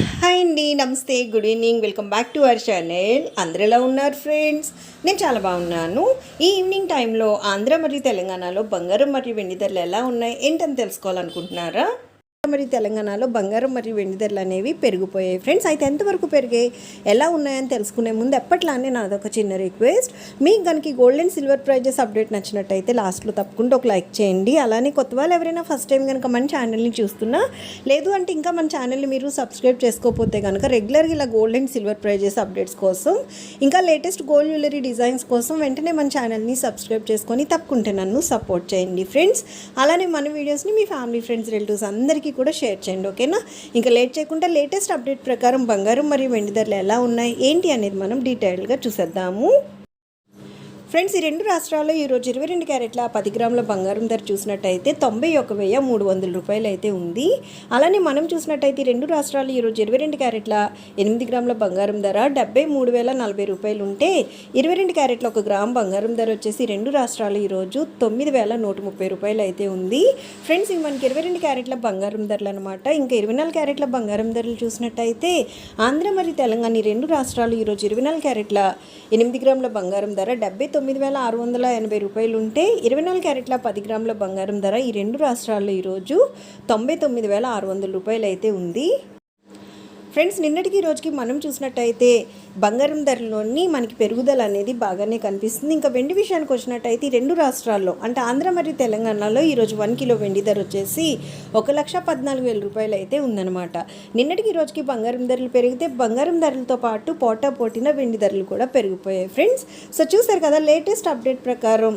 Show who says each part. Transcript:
Speaker 1: Hi అండి నమస్తే good evening welcome back to our channel అందరు ఎలా ఉన్నారు ఫ్రెండ్స్ నేను చాలా బాగున్నాను. ఈ ఈవినింగ్ టైంలో ఆంధ్ర మరియు తెలంగాణలో బంగారం మరియు వెండి ధరలు ఎలా ఉన్నాయి ఏంటని తెలుసుకోవాలనుకుంటున్నారా? మరి తెలంగాణలో బంగారం మరియు వెండి ధరలు అనేవి పెరిగిపోయాయి. ఫ్రెండ్స్ అయితే ఎంతవరకు పెరిగాయి? ఎలా ఉన్నాయని తెలుసుకునే ముందు ఎప్పట్లానే నాదొక చిన్న రిక్వెస్ట్. మీకు కనుక gold and silver prices update నచ్చినట్టయితే లాస్ట్లో తప్పకుండా ఒక లైక్ చేయండి. అలానే కొత్త వాళ్ళు ఎవరైనా ఫస్ట్ టైం కనుక మన ఛానల్ని చూస్తున్నా లేదు అంటే ఇంకా మన ఛానల్ని మీరు సబ్స్క్రైబ్ చేసుకోకపోతే కనుక రెగ్యులర్గా ఇలా gold and silver prices updates కోసం ఇంకా లేటెస్ట్ గోల్డ్ జ్యువెలరీ డిజైన్స్ కోసం వెంటనే మన ఛానల్ని సబ్స్క్రైబ్ చేసుకొని తప్పకుంటే నన్ను సపోర్ట్ చేయండి. ఫ్రెండ్స్ అలానే మన వీడియోస్ని మీ ఫ్యామిలీ ఫ్రెండ్స్ రిలేటివ్స్ అందరికీ కూడా షేర్ చేయండి ఓకేనా? ఇంకా లేట్ చేయకుండా లేటెస్ట్ అప్డేట్ ప్రకారం బంగారం మరియు వెండి ధరలు ఎలా ఉన్నాయి ఏంటి అనేది మనం డీటెయిల్గా చూసేద్దాము. ఫ్రెండ్స్ ఈ రెండు రాష్ట్రాల్లో ఈరోజు ఇరవై రెండు క్యారెట్ల పది గ్రాముల బంగారం ధర చూసినట్టయితే తొంభై ఒక వెయ్యి మూడు వందల రూపాయలు అయితే ఉంది. అలానే మనం చూసినట్టయితే రెండు రాష్ట్రాలు ఈరోజు ఇరవై రెండు క్యారెట్ల ఎనిమిది గ్రాముల బంగారం ధర డెబ్బై మూడు వేల నలభై రూపాయలు ఉంటే ఇరవై రెండు క్యారెట్ల ఒక గ్రామ్ బంగారం ధర వచ్చేసి రెండు రాష్ట్రాలు ఈరోజు తొమ్మిది వేల నూట ముప్పై రూపాయలు అయితే ఉంది. ఫ్రెండ్స్ ఇవి మనకి ఇరవై రెండు క్యారెట్ల బంగారం ధరలు అనమాట ఇంకా ఇరవై నాలుగు క్యారెట్ల బంగారం ధరలు చూసినట్టయితే ఆంధ్ర మరియు తెలంగాణ ఈ రెండు రాష్ట్రాలు ఈరోజు ఇరవై నాలుగు క్యారెట్ల ఎనిమిది గ్రాముల బంగారం ధర డెబ్బై తొమ్మిది వేల ఆరు వందల ఎనభై రూపాయలు ఉంటే ఇరవై నాలుగు క్యారెట్ల పది గ్రాముల బంగారం ధర ఈ రెండు రాష్ట్రాల్లో ఈరోజు తొంభై తొమ్మిది వేల ఆరు వందల రూపాయలు అయితే ఉంది. ఫ్రెండ్స్ నిన్నటికి ఈ రోజుకి మనం చూసినట్టయితే బంగారం ధరలోని మనకి పెరుగుదల అనేది బాగానే కనిపిస్తుంది. ఇంకా వెండి విషయానికి వచ్చినట్టయితే రెండు రాష్ట్రాల్లో అంటే ఆంధ్ర మరియు తెలంగాణలో ఈరోజు వన్ కిలో వెండి ధర వచ్చేసి ఒక లక్ష పద్నాలుగు వేల రూపాయలు అయితే ఉందన్నమాట. నిన్నటికి రోజుకి బంగారం ధరలు పెరిగితే బంగారం ధరలతో పాటు పోటా పోటీన వెండి ధరలు కూడా పెరిగిపోయాయి. ఫ్రెండ్స్ సో చూసారు కదా లేటెస్ట్ అప్డేట్ ప్రకారం